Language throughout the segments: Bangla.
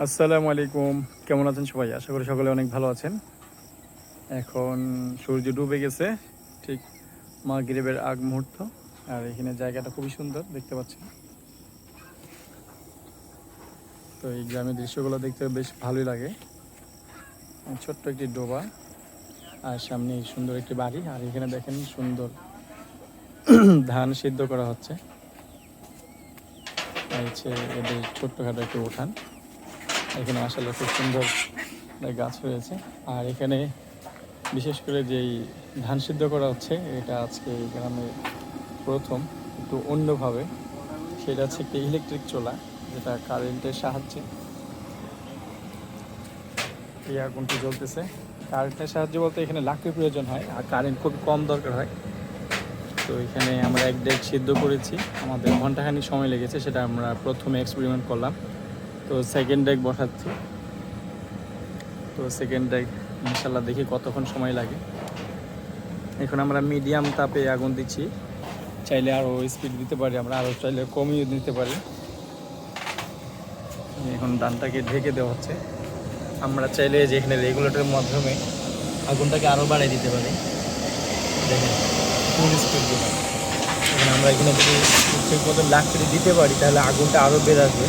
আসসালামু আলাইকুম। কেমন আছেন সবাই? আশা করি সকলে অনেক ভালো আছেন। এখন সূর্য ডুবে গেছে, ঠিক মা মাগরিবের আগ মুহূর্ত। আর এখানে জায়গাটা খুবই সুন্দর, দেখতে পাচ্ছেন। তো এই গ্রামের দৃশ্যগুলো দেখতে বেশ ভালোই লাগে। ছোট্ট একটি ডোবা, আর সামনে সুন্দর একটি বাড়ি। আর এখানে দেখেন সুন্দর ধান সিদ্ধ করা হচ্ছে। হচ্ছে এদের ছোট্টখাটো একটি উঠান। এখানে আসলে খুব সুন্দর গাছ রয়েছে আর এখানে বিশেষ করে যেই ধান সিদ্ধ করা হচ্ছে, এটা আজকে গ্রামে প্রথম, একটু অন্যভাবে। সেটা হচ্ছে একটি ইলেকট্রিক চোলা, যেটা কারেন্টের সাহায্যে এই আগুনটি জ্বলতেছে। কারেন্টের সাহায্যে বলতে এখানে লাকড়ির প্রয়োজন হয়, আর কারেন্ট খুব কম দরকার হয়। তো এখানে আমরা এক ডেট সিদ্ধ করেছি। আমাদের ঘন্টাখানিক সময় লেগেছে, সেটা আমরা প্রথমে এক্সপেরিমেন্ট করলাম। তো সেকেন্ড ডেক বসাচ্ছি। তো সেকেন্ড ডেক ইনশাল্লাহ দেখি কতক্ষণ সময় লাগে। এখন আমরা মিডিয়াম তাপে আগুন দিচ্ছি। চাইলে আরও স্পিড দিতে পারি, আমরা আরও চাইলে কমিয়ে দিতে পারি। এখন ডানটাকে ঢেকে দেওয়া হচ্ছে। আমরা চাইলে যে এখানে রেগুলেটরের মাধ্যমে আগুনটাকে আরও বাড়িয়ে দিতে পারি। দেখেন ফুল স্পিড দিলাম এখন আমরা এখানে যদি ঠিক মতো লাকড়ি দিতে পারি, তাহলে আগুনটা আরও বেড়ে আসবে।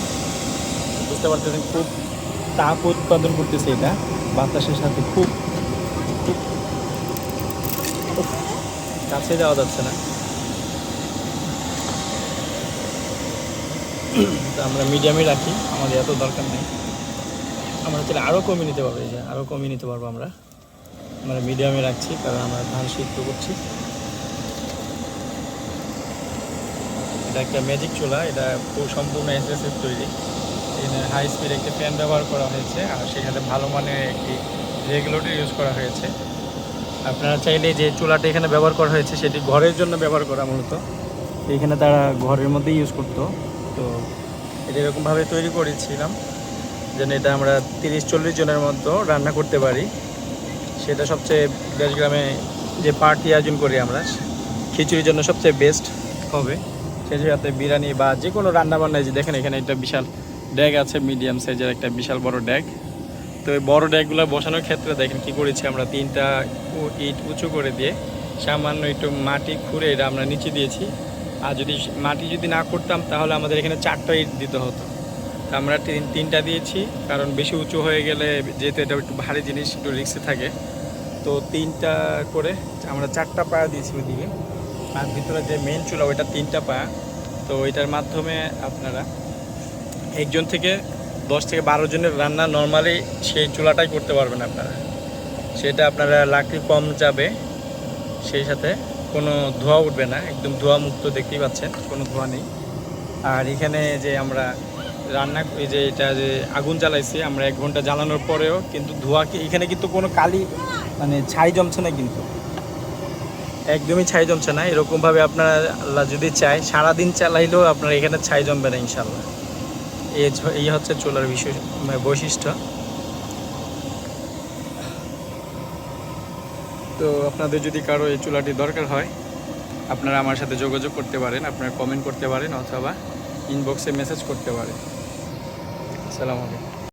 বুঝতে পারতেছেন, খুব তাপ উৎপাদন করতেছে এটা। বাতাসের সাথে খুব কাছে যাওয়া যাচ্ছে না। আমরা মিডিয়ামে রাখি, আমাদের এত দরকার নেই। আমরা চাইলে আরও কমিয়ে নিতে পারব, এই যে আরও কমিয়ে নিতে পারব আমরা। আমরা মিডিয়ামে রাখছি, কারণ আমরা ধান সিদ্ধ করছি। এটা একটা ম্যাজিক চুলা, এটা পুরো সম্পূর্ণ এসএসএফ তৈরি। এখানে হাই স্পিড একটি ফ্যান ব্যবহার করা হয়েছে আর সেখানে ভালো মানের একটি রেগুলেটর ইউজ করা হয়েছে। আপনারা চাইলে যে চুলাটা এখানে ব্যবহার করা হয়েছে, সেটি ঘরের জন্য ব্যবহার করা মূলত। এখানে তারা ঘরের মধ্যে ইউজ করতো। তো এটা এরকমভাবে তৈরি করেছিলাম, যেন এটা আমরা তিরিশ চল্লিশ জনের মতো রান্না করতে পারি। সেটা সবচেয়ে দেশগ্রামে যে পার্টি আয়োজন করি আমরা, খিচুড়ির জন্য সবচেয়ে বেস্ট হবে। সেই সাথে বিরিয়ানি বা যে কোনো রান্না বান্নায় যে দেখেন এখানে একটা বিশাল ড্যাগ আছে মিডিয়াম সাইজের একটা বিশাল বড় ড্যাগ তো এই বড় ড্যাগগুলো বসানোর ক্ষেত্রে দেখেন কি করেছি আমরা, তিনটা ইট উঁচু করে দিয়ে সামান্য একটু মাটি খুঁড়ে এটা আমরা নিচে দিয়েছি। আর যদি মাটি যদি না করতাম তাহলে আমাদের এখানে চারটা ইট দিতে হতো। তা আমরা তিন, তিনটা দিয়েছি, কারণ বেশি উঁচু হয়ে গেলে যেহেতু এটা একটু ভারী জিনিস, একটু রিক্সে থাকে। তো তিনটা করে আমরা চারটা পায়া দিয়েছি ওইদিকে। আর ভিতরে যে মেন চুলা, ওইটা তিনটা পায়া। তো ওইটার মাধ্যমে আপনারা একজন থেকে দশ থেকে বারো জনের রান্না নর্মালি সেই চুলাটাই করতে পারবেন আপনারা। সেটা আপনারা লাকড়ি কম যাবে সেই সাথে কোনো ধোঁয়া উঠবে না, একদম ধোঁয়া মুক্ত দেখতেই পাচ্ছেন, কোনো ধোঁয়া নেই। আর এখানে যে আমরা রান্না এই যে এটা যে আগুন জ্বালাইছি, আমরা এক ঘণ্টা জ্বালানোর পরেও কিন্তু ধোঁয়া এখানে কিন্তু কোনো কালি মানে ছাই জমছে না কিন্তু। একদমই ছাই জমছে না, এরকমভাবে আপনারা যদি চায়, সারাদিন চালাইলেও আপনার এখানে ছাই জমবে না ইনশাল্লাহ এই হচ্ছে চুলার বিশেষ মানে বৈশিষ্ট্য। তো আপনাদের যদি কারও এই চুলাটি দরকার হয়, আপনারা আমার সাথে যোগাযোগ করতে পারেন, আপনারা কমেন্ট করতে পারেন অথবা ইনবক্সে মেসেজ করতে পারেন। আসসালামু আলাইকুম।